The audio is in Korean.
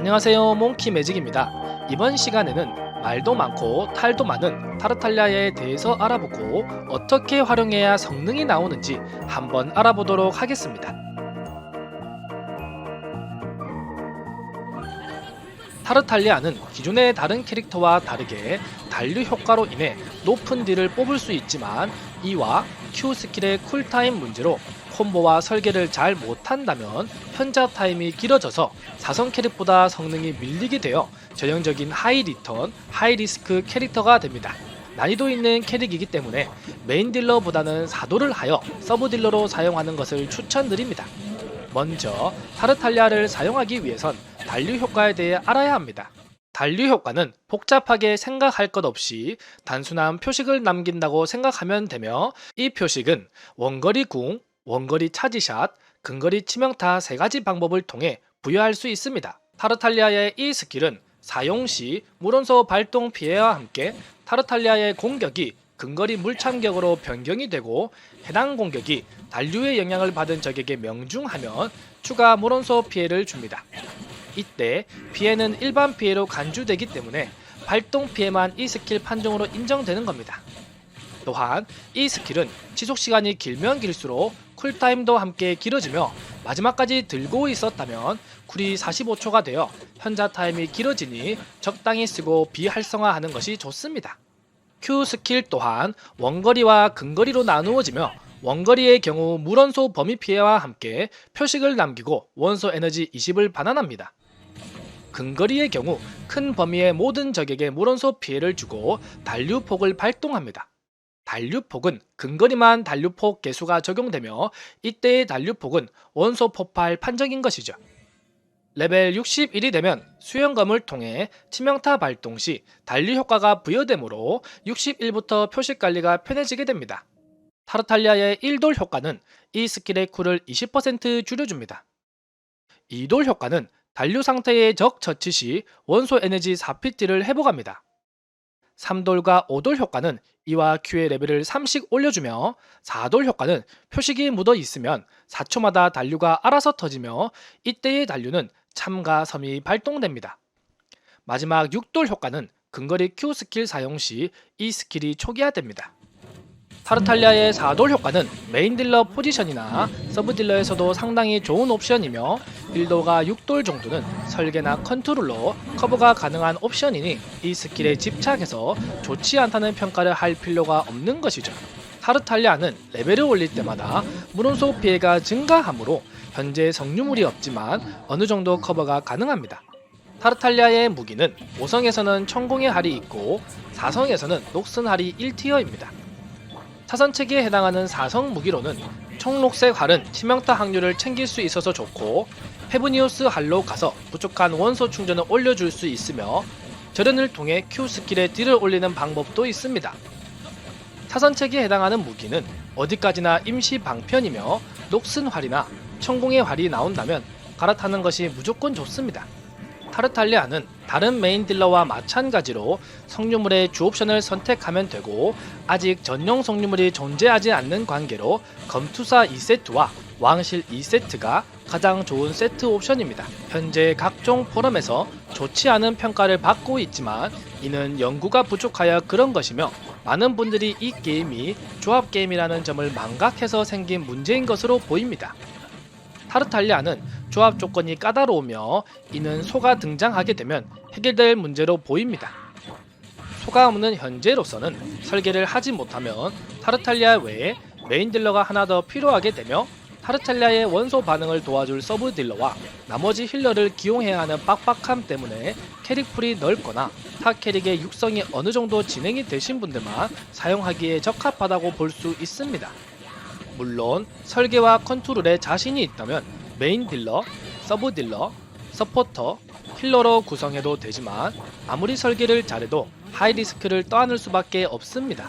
안녕하세요 몽키 매직입니다. 이번 시간에는 말도 많고 탈도 많은 타르탈리아에 대해서 알아보고 어떻게 활용해야 성능이 나오는지 한번 알아보도록 하겠습니다. 타르탈리아는 기존의 다른 캐릭터와 다르게 단류 효과로 인해 높은 딜을 뽑을 수 있지만 이와 Q 스킬의 쿨타임 문제로 콤보와 설계를 잘 못한다면 현자 타임이 길어져서 사성 캐릭보다 성능이 밀리게 되어 전형적인 하이 리턴, 하이 리스크 캐릭터가 됩니다. 난이도 있는 캐릭이기 때문에 메인 딜러보다는 사도를 하여 서브 딜러로 사용하는 것을 추천드립니다. 먼저 타르탈리아를 사용하기 위해선 단류 효과에 대해 알아야 합니다. 단류 효과는 복잡하게 생각할 것 없이 단순한 표식을 남긴다고 생각하면 되며 이 표식은 원거리 궁, 원거리 차지샷, 근거리 치명타 세 가지 방법을 통해 부여할 수 있습니다. 타르탈리아의 이 스킬은 사용 시 물원소 발동 피해와 함께 타르탈리아의 공격이 근거리 물참격으로 변경이 되고 해당 공격이 단류의 영향을 받은 적에게 명중하면 추가 물원소 피해를 줍니다. 이때 피해는 일반 피해로 간주되기 때문에 발동 피해만 이 스킬 판정으로 인정되는 겁니다. 또한 이 스킬은 지속 시간이 길면 길수록 쿨타임도 함께 길어지며 마지막까지 들고 있었다면 쿨이 45초가 되어 현자 타임이 길어지니 적당히 쓰고 비활성화하는 것이 좋습니다. Q 스킬 또한 원거리와 근거리로 나누어지며 원거리의 경우 물원소 범위 피해와 함께 표식을 남기고 원소 에너지 20을 반환합니다. 근거리의 경우 큰 범위의 모든 적에게 물원소 피해를 주고 단류폭을 발동합니다. 단류폭은 근거리만 단류폭 개수가 적용되며 이때의 단류폭은 원소 폭발 판정인 것이죠. 레벨 61이 되면 수영검을 통해 치명타 발동 시 단류 효과가 부여되므로 61부터 표식 관리가 편해지게 됩니다. 타르탈리아의 1돌 효과는 이 스킬의 쿨을 20% 줄여줍니다. 2돌 효과는 단류 상태의 적 처치 시 원소 에너지 4PT를 회복합니다. 3돌과 5돌 효과는 이와 Q의 레벨을 3씩 올려주며 4돌 효과는 표식이 묻어 있으면 4초마다 단류가 알아서 터지며 이때의 단류는 참가 섬이 발동됩니다. 마지막 6돌 효과는 근거리 Q 스킬 사용 시 이 스킬이 초기화됩니다. 타르탈리아의 4돌 효과는 메인 딜러 포지션이나 서브 딜러에서도 상당히 좋은 옵션이며 1도가 6돌 정도는 설계나 컨트롤로 커버가 가능한 옵션이니 이 스킬에 집착해서 좋지 않다는 평가를 할 필요가 없는 것이죠. 타르탈리아는 레벨을 올릴 때마다 물원소 피해가 증가하므로 현재 성유물이 없지만 어느 정도 커버가 가능합니다. 타르탈리아의 무기는 5성에서는 천공의 할이 있고 4성에서는 녹슨 할이 1티어입니다. 사선체계에 해당하는 4성 무기로는 청록색 활은 치명타 확률을 챙길 수 있어서 좋고 페브니우스 할로 가서 부족한 원소 충전을 올려줄 수 있으며 절연을 통해 Q 스킬에 딜을 올리는 방법도 있습니다. 사선체계에 해당하는 무기는 어디까지나 임시 방편이며 녹슨 활이나 천공의 활이 나온다면 갈아타는 것이 무조건 좋습니다. 타르탈리아는 다른 메인 딜러와 마찬가지로 성유물의 주 옵션을 선택하면 되고 아직 전용 성유물이 존재하지 않는 관계로 검투사 2세트와 왕실 2세트가 가장 좋은 세트 옵션입니다. 현재 각종 포럼에서 좋지 않은 평가를 받고 있지만 이는 연구가 부족하여 그런 것이며 많은 분들이 이 게임이 조합 게임이라는 점을 망각해서 생긴 문제인 것으로 보입니다. 타르탈리아는 조합 조건이 까다로우며 이는 소가 등장하게 되면 해결될 문제로 보입니다. 소가 없는 현재로서는 설계를 하지 못하면 타르탈리아 외에 메인 딜러가 하나 더 필요하게 되며 타르탈리아의 원소 반응을 도와줄 서브 딜러와 나머지 힐러를 기용해야 하는 빡빡함 때문에 캐릭풀이 넓거나 타 캐릭의 육성이 어느 정도 진행이 되신 분들만 사용하기에 적합하다고 볼 수 있습니다. 물론 설계와 컨트롤에 자신이 있다면 메인 딜러, 서브 딜러, 서포터, 힐러로 구성해도 되지만 아무리 설계를 잘해도 하이 리스크를 떠안을 수밖에 없습니다.